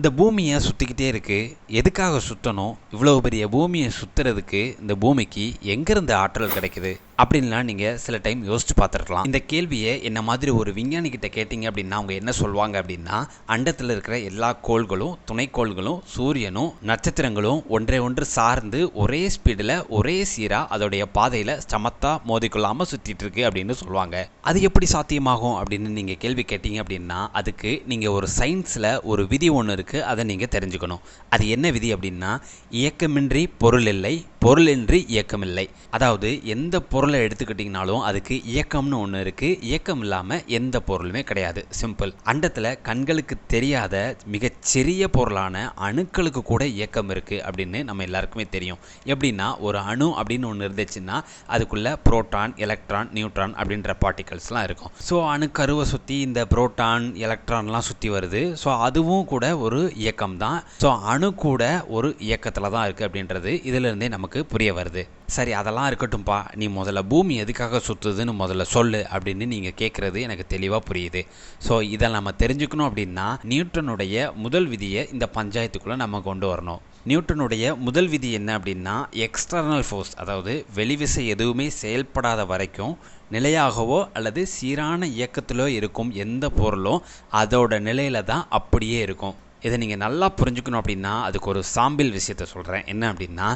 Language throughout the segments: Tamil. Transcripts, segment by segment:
இந்த பூமியை சுற்றிக்கிட்டே இருக்குது எதுக்காக சுற்றணும் இவ்வளோ பெரிய பூமியை சுற்றுறதுக்கு இந்த பூமிக்கு எங்கேருந்து ஆற்றல் கிடைக்குது? அப்படின்லாம் நீங்கள் சில டைம் யோசிச்சு பார்த்துருக்கலாம். இந்த கேள்வியை என்ன மாதிரி ஒரு விஞ்ஞானிகிட்ட கேட்டிங்க அப்படின்னா அவங்க என்ன சொல்லுவாங்க அப்படின்னா அண்டத்தில் இருக்கிற எல்லா கோள்களும் துணைக்கோள்களும் சூரியனும் நட்சத்திரங்களும் ஒன்றை ஒன்று சார்ந்து ஒரே ஸ்பீடில் ஒரே சீராக அதோடைய பாதையில் சமத்தா மோதிக்கொள்ளாமல் சுற்றிட்டு இருக்கு அப்படின்னு சொல்லுவாங்க. அது எப்படி சாத்தியமாகும் அப்படின்னு நீங்கள் கேள்வி கேட்டீங்க அப்படின்னா அதுக்கு நீங்கள் ஒரு சயின்ஸில் ஒரு விதி ஒன்று இருக்குது அதை நீங்கள் தெரிஞ்சுக்கணும். அது என்ன விதி அப்படின்னா இயக்கமின்றி பொருள் இல்லை பொருளின்றி இயக்கமில்லை. அதாவது எந்த பொருள் எடுத்துக்கிட்டிங்கனாலும் அதுக்கு இயக்கம்னு ஒன்று இருக்குது இயக்கம் இல்லாமல் எந்த பொருளுமே கிடையாது. சிம்பிள் அண்டத்தில் கண்களுக்கு தெரியாத மிகச்சிறிய பொருளான அணுக்களுக்கு கூட இயக்கம் இருக்குது அப்படின்னு நம்ம எல்லாருக்குமே தெரியும். எப்படின்னா ஒரு அணு அப்படின்னு ஒன்று இருந்துச்சுன்னா அதுக்குள்ளே புரோட்டான் எலக்ட்ரான் நியூட்ரான் அப்படின்ற பார்ட்டிகல்ஸ்லாம் இருக்கும். ஸோ அணுக்கருவை சுற்றி இந்த புரோட்டான் எலக்ட்ரான்லாம் சுற்றி வருது. ஸோ அதுவும் கூட ஒரு இயக்கம் தான் ஸோ அணு கூட ஒரு இயக்கத்தில் தான் இருக்குது அப்படின்றது இதிலிருந்தே நமக்கு புரிய வருது. சரி அதெல்லாம் இருக்கட்டும்ப்பா நீ முதல்ல பூமி எதுக்காக சுற்றுதுன்னு முதல்ல சொல்லு அப்படின்னு நீங்கள் கேட்குறது எனக்கு தெளிவாக புரியுது. ஸோ இதை நம்ம தெரிஞ்சுக்கணும் அப்படின்னா நியூட்டனுடைய முதல் விதியை இந்த பஞ்சாயத்துக்குள்ளே நம்ம கொண்டு வரணும். நியூட்டனுடைய முதல் விதி என்ன அப்படின்னா எக்ஸ்டர்னல் ஃபோர்ஸ் அதாவது வெளிவிசை எதுவுமே செயல்படாத வரைக்கும் நிலையாகவோ அல்லது சீரான இயக்கத்திலோ இருக்கும் எந்த பொருளும் அதோட நிலையில தான் அப்படியே இருக்கும். இதை நீங்கள் நல்லா புரிஞ்சுக்கணும் அப்படின்னா அதுக்கு ஒரு சாம்பிள் விஷயத்த சொல்கிறேன் என்ன அப்படின்னா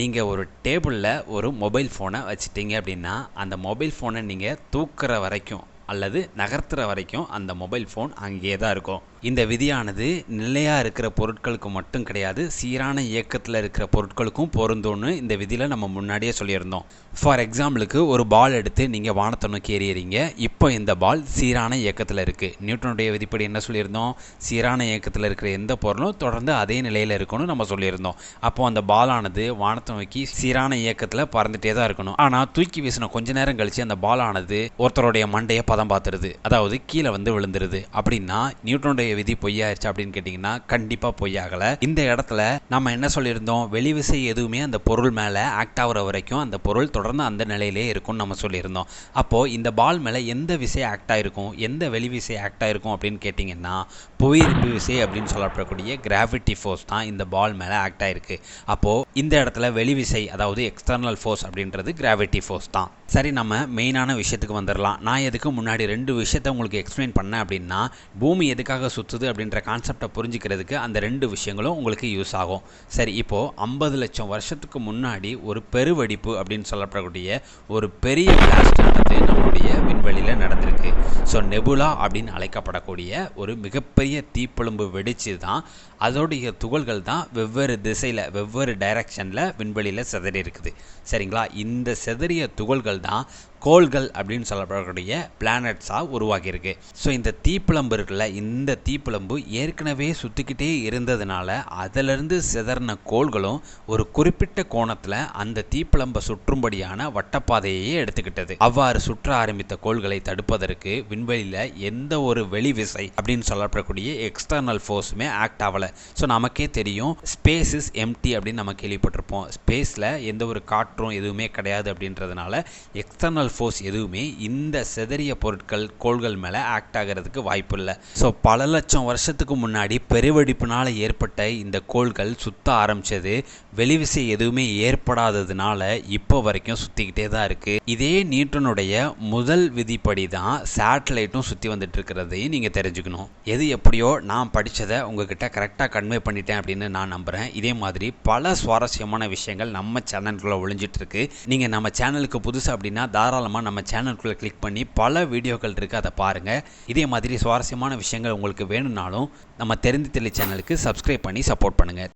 நீங்கள் ஒரு டேபிளில் ஒரு மொபைல் ஃபோனை வச்சுட்டீங்க அப்படின்னா அந்த மொபைல் ஃபோனை நீங்கள் தூக்குற வரைக்கும் அல்லது நகர்த்துற வரைக்கும் அந்த மொபைல் ஃபோன் அங்கேயே தான் இருக்கும். இந்த விதியானது நிலையாக இருக்கிற பொருட்களுக்கு மட்டும் கிடையாது சீரான இயக்கத்தில் இருக்கிற பொருட்களுக்கும் பொருந்தும்னு இந்த விதியில் நம்ம முன்னாடியே சொல்லியிருந்தோம். ஃபார் எக்ஸாம்பிளுக்கு ஒரு பால் எடுத்து நீங்கள் வானத்தை நோக்கி எறியறீங்க இப்போ இந்த பால் சீரான இயக்கத்தில் இருக்குது நியூட்டனுடைய விதிப்படி என்ன சொல்லியிருந்தோம்? சீரான இயக்கத்தில் இருக்கிற எந்த பொருளும் தொடர்ந்து அதே நிலையில் இருக்கும்னு நம்ம சொல்லியிருந்தோம். அப்போ அந்த பாலானது வானத்தை நோக்கி சீரான இயக்கத்தில் பறந்துட்டே தான் இருக்கணும். ஆனால் தூக்கி வீசின கொஞ்ச நேரம் கழித்து அந்த பாலானது ஒருத்தருடைய மண்டையை பதம் பார்த்துருது. அதாவது கீழே வந்து விழுந்துருது. அப்படின்னா நியூட்டனுடைய விதி பொய்யாயிருச்சு அப்படின்னு கேட்டிங்கன்னா கண்டிப்பாக பொய்யாகலை. இந்த இடத்துல நம்ம என்ன சொல்லியிருந்தோம்? வெளிவிசை எதுவுமே அந்த பொருள் மேலே ஆக்ட் ஆகிற வரைக்கும் அந்த பொருள் தொடர்ந்து அந்த நிலையிலே இருக்கும்னு நம்ம சொல்லியிருந்தோம். அப்போது இந்த பால் மேலே எந்த விசை ஆக்ட் ஆகிருக்கும் எந்த வெளிவிசை ஆக்ட் ஆகிருக்கும் அப்படின்னு கேட்டிங்கன்னா புவியீர்ப்பு விசை அப்படின்னு சொல்லப்படக்கூடிய கிராவிட்டி ஃபோர்ஸ் தான் இந்த பால் மேலே ஆக்ட் ஆகிருக்கு அப்போது இந்த இடத்துல வெளி விசை அதாவது எக்ஸ்டர்னல் ஃபோர்ஸ் அப்படின்றது கிராவிட்டி ஃபோர்ஸ் தான். சரி நம்ம மெயினான விஷயத்துக்கு வந்துடலாம் நான் எதுக்கு முன்னாடி ரெண்டு விஷயத்த உங்களுக்கு எக்ஸ்பிளைன் பண்ணேன் அப்படின்னா பூமி எதுக்காக சுற்றுது அப்படின்ற கான்செப்டை புரிஞ்சுக்கிறதுக்கு அந்த ரெண்டு விஷயங்களும் உங்களுக்கு யூஸ் ஆகும். சரி இப்போது ஐம்பது லட்சம் வருஷத்துக்கு முன்னாடி ஒரு பெருவெடிப்பு அப்படின்னு சொல்லப்படக்கூடிய ஒரு பெரிய பிளாஸ்டானது நம்மளுடைய விண்வெளியில் நடந்திருக்கு. ஸோ நெபுலா அப்படின்னு அழைக்கப்படக்கூடிய ஒரு மிகப்பெரிய தீப்பொழும்பு வெடிச்சு தான் அதோடைய துகள்கள் தான் வெவ்வேறு திசையில் வெவ்வேறு டைரக்ஷனில் விண்வெளியில் செதறி இருக்குது. சரிங்களா? இந்த சிதறிய துகள்கள் தான் கோள்கள் அப்படின்னு சொல்லப்படக்கூடிய பிளானட்ஸாக உருவாகியிருக்கு. ஸோ இந்த தீப்பிழம்பு இருக்குல்ல இந்த தீப்பிழம்பு ஏற்கனவே சுற்றிக்கிட்டே இருந்ததுனால அதிலிருந்து சிதறின கோள்களும் ஒரு குறிப்பிட்ட கோணத்தில் அந்த தீப்பிழம்பை சுற்றும்படியான வட்டப்பாதையே எடுத்துக்கிட்டது. அவ்வாறு சுற்ற ஆரம்பித்த கோள்களை தடுப்பதற்கு விண்வெளியில் எந்த ஒரு வெளி விசை அப்படின்னு சொல்லப்படக்கூடிய எக்ஸ்டர்னல் ஃபோர்ஸுமே ஆக்ட் ஆகலை ஸோ நமக்கே தெரியும் ஸ்பேஸ் இஸ் எம்டி அப்படின்னு நம்ம கேள்விப்பட்டிருப்போம். ஸ்பேஸில் எந்த ஒரு காற்றும் எதுவுமே கிடையாது அப்படின்றதுனால எக்ஸ்டர்னல் ஃபோர்ஸ் எதுவுமே இந்த செதறிய பொருட்கள் கோள்கள் மேலே ஆக்ட் ஆகிறதுக்கு வாய்ப்பு இல்லை ஸோ பல லட்சம் வருஷத்துக்கு முன்னாடி பெருவெடிப்பினால் ஏற்பட்ட இந்த கோள்கள் சுத்த ஆரம்பித்தது வெளிவிசை எதுவுமே ஏற்படாததுனால இப்போ வரைக்கும் சுற்றிக்கிட்டே தான் இருக்குது இதே நியூட்டனுடைய முதல் விதிப்படி தான் சேட்டலைட்டும் சுற்றி வந்துட்டு இருக்கிறதையும் நீங்கள் தெரிஞ்சுக்கணும். எது எப்படியோ நான் படித்ததை உங்ககிட்ட கரெக்டாக கன்வே பண்ணிட்டேன் அப்படின்னு நான் நம்புகிறேன் இதே மாதிரி பல சுவாரஸ்யமான விஷயங்கள் நம்ம சேனலுக்குள்ளே ஒளிஞ்சிட்டு இருக்கு நீங்கள் நம்ம சேனலுக்கு புதுசு அப்படின்னா தாராளமாக நம்ம சேனலுக்குள்ளே கிளிக் பண்ணி பல வீடியோக்கள் இருக்குது அதை பாருங்கள் இதே மாதிரி சுவாரஸ்யமான விஷயங்கள் உங்களுக்கு உங்களுக்கு வேணும்னாலும் நம்ம தெரிந்து தெளி சேனலுக்கு சப்ஸ்கிரைப் பண்ணி சப்போர்ட் பண்ணுங்கள்